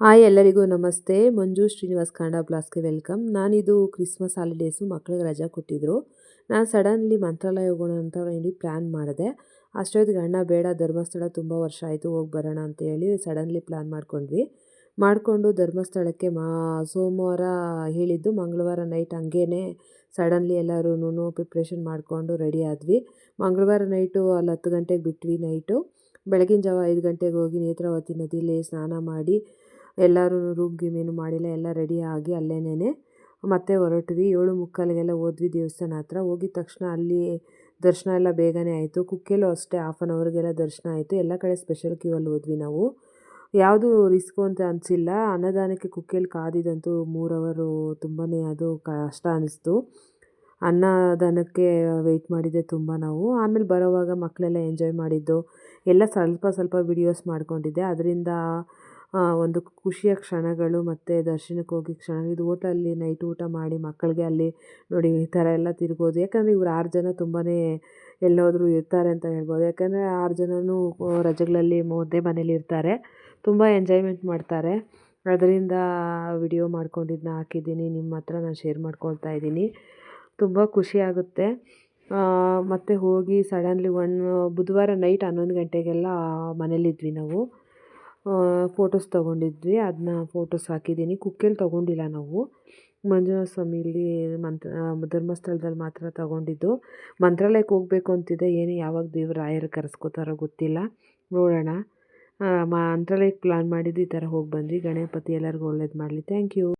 Hi ಎಲ್ಲರಿಗೂ ನಮಸ್ತೆ. ಮಂಜು ಶ್ರೀನಿವಾಸ್ ಕಾಂಡ ಬ್ಲಾಸ್ಗೆ ವೆಲ್ಕಮ್. ನಾನಿದು ಕ್ರಿಸ್ಮಸ್ ಹಾಲಿಡೇಸು ಮಕ್ಕಳಿಗೆ ರಜೆ ಕೊಟ್ಟಿದ್ದರು ನಾನು ಸಡನ್ಲಿ ಮಂತ್ರಾಲಯ ಹೋಗೋಣ ಅಂತ ಹೇಳಿ ಪ್ಲ್ಯಾನ್ ಮಾಡಿದೆ. ಅಷ್ಟೊತ್ತಿಗೆ ಅಣ್ಣ, ಬೇಡ, ಧರ್ಮಸ್ಥಳ ತುಂಬ ವರ್ಷ ಆಯಿತು, ಹೋಗಿ ಬರೋಣ ಅಂತ ಹೇಳಿ ಸಡನ್ಲಿ ಪ್ಲ್ಯಾನ್ ಮಾಡ್ಕೊಂಡ್ವಿ. ಮಾಡಿಕೊಂಡು ಧರ್ಮಸ್ಥಳಕ್ಕೆ ಮಾ, ಸೋಮವಾರ ಹೇಳಿದ್ದು, ಮಂಗಳವಾರ ನೈಟ್ ಹಂಗೇ ಸಡನ್ಲಿ ಎಲ್ಲರೂ ಪ್ರಿಪ್ರೇಷನ್ ಮಾಡಿಕೊಂಡು ರೆಡಿ ಆದ್ವಿ. ಮಂಗಳವಾರ ನೈಟು ಅಲ್ಲಿ ಹತ್ತು ಗಂಟೆಗೆ ಬಿಟ್ವಿ ನೈಟು. ಬೆಳಗಿನ ಜಾವ ಐದು ಗಂಟೆಗೆ ಹೋಗಿ ನೇತ್ರಾವತಿ ನದಿಯಲ್ಲಿ ಸ್ನಾನ ಮಾಡಿ ಎಲ್ಲರೂ ರೂಮ್ ಗೀಮ್ ಏನು ಮಾಡಿಲ್ಲ, ಎಲ್ಲ ರೆಡಿ ಆಗಿ ಅಲ್ಲೇನೇ ಮತ್ತೆ ಹೊರಟ್ವಿ. ಏಳು ಮುಕ್ಕಾಲಿಗೆಲ್ಲ ಹೋದ್ವಿ ದೇವಸ್ಥಾನ ಹತ್ರ. ಹೋಗಿದ ತಕ್ಷಣ ಅಲ್ಲಿ ದರ್ಶನ ಎಲ್ಲ ಬೇಗನೆ ಆಯಿತು. ಕುಕ್ಕೆಲ್ಲೂ ಅಷ್ಟೇ ಹಾಫ್ ಆನ್ ಅವರ್ಗೆಲ್ಲ ದರ್ಶನ ಆಯಿತು. ಎಲ್ಲ ಕಡೆ ಸ್ಪೆಷಲ್ ಕ್ಯೂ ಅಲ್ಲಿ ಹೋದ್ವಿ ನಾವು. ಯಾವುದು ರಿಸ್ಕು ಅಂತ ಅನಿಸಿಲ್ಲ. ಅನ್ನದಾನಕ್ಕೆ ಕುಕ್ಕೆಲ್ ಕಾದಿದ್ದಂತೂ ಮೂರು ಅವರು ತುಂಬಾ ಅದು ಕಷ್ಟ ಅನ್ನಿಸ್ತು ಅನ್ನದಾನಕ್ಕೆ ವೆಯ್ಟ್ ಮಾಡಿದ್ದೆ ತುಂಬ ನಾವು. ಆಮೇಲೆ ಬರೋವಾಗ ಮಕ್ಕಳೆಲ್ಲ ಎಂಜಾಯ್ ಮಾಡಿದ್ದು. ಎಲ್ಲ ಸ್ವಲ್ಪ ಸ್ವಲ್ಪ ವಿಡಿಯೋಸ್ ಮಾಡ್ಕೊಂಡಿದ್ದೆ. ಅದರಿಂದ ಒಂದು ಖುಷಿಯ ಕ್ಷಣಗಳು ಮತ್ತು ದರ್ಶನಕ್ಕೆ ಹೋಗಿ ಕ್ಷಣ ಇದು ಹೋಟಲ್ಲಿ ನೈಟ್ ಊಟ ಮಾಡಿ ಮಕ್ಕಳಿಗೆ ಅಲ್ಲಿ ನೋಡಿ ಈ ಥರ ಎಲ್ಲ ತಿರ್ಗೋದು ಯಾಕಂದರೆ ಇವ್ರು ಆರು ಜನ ತುಂಬಾ ಎಲ್ಲೋದರೂ ಇರ್ತಾರೆ ಅಂತ ಹೇಳ್ಬೋದು. ಯಾಕಂದರೆ ಆರು ಜನನೂ ರಜೆಗಳಲ್ಲಿ ಒಂದೇ ಮನೇಲಿ ಇರ್ತಾರೆ. ತುಂಬ ಎಂಜಾಯ್ಮೆಂಟ್ ಮಾಡ್ತಾರೆ. ಅದರಿಂದ ವಿಡಿಯೋ ಮಾಡ್ಕೊಂಡಿದ್ದನ್ನ ಹಾಕಿದ್ದೀನಿ. ನಿಮ್ಮ ಹತ್ರ ನಾನು ಶೇರ್ ಮಾಡ್ಕೊಳ್ತಾ ಇದ್ದೀನಿ. ತುಂಬ ಖುಷಿಯಾಗುತ್ತೆ ಮತ್ತು ಹೋಗಿ ಸಡನ್ಲಿ ಒನ್ ಬುಧವಾರ ನೈಟ್ ಹನ್ನೊಂದು ಗಂಟೆಗೆಲ್ಲ ಮನೇಲಿದ್ವಿ ನಾವು. ಫೋಟೋಸ್ ತೊಗೊಂಡಿದ್ವಿ. ಅದನ್ನ ಫೋಟೋಸ್ ಹಾಕಿದ್ದೀನಿ ಕುಕ್ಕೆಲಿ ತೊಗೊಂಡಿಲ್ಲ ನಾವು. ಮಂಜುನಾಥ ಸ್ವಾಮಿಲಿ ಮಂತ್ರ ಧರ್ಮಸ್ಥಳದಲ್ಲಿ ಮಾತ್ರ ತೊಗೊಂಡಿದ್ದು. ಮಂತ್ರಾಲಯಕ್ಕೆ ಹೋಗಬೇಕು ಅಂತಿದೆ. ಏನು ಯಾವಾಗ ದೇವ್ರು ರಾಯರು ಕರೆಸ್ಕೋತಾರೋ ಗೊತ್ತಿಲ್ಲ. ನೋಡೋಣ. ಮಂತ್ರಾಲಯಕ್ಕೆ ಪ್ಲ್ಯಾನ್ ಮಾಡಿದ್ದು ಈ ಥರ ಹೋಗಿ ಬಂದ್ವಿ. ಗಣಪತಿ ಎಲ್ಲರಿಗೂ ಒಳ್ಳೇದು ಮಾಡಲಿ. Thank you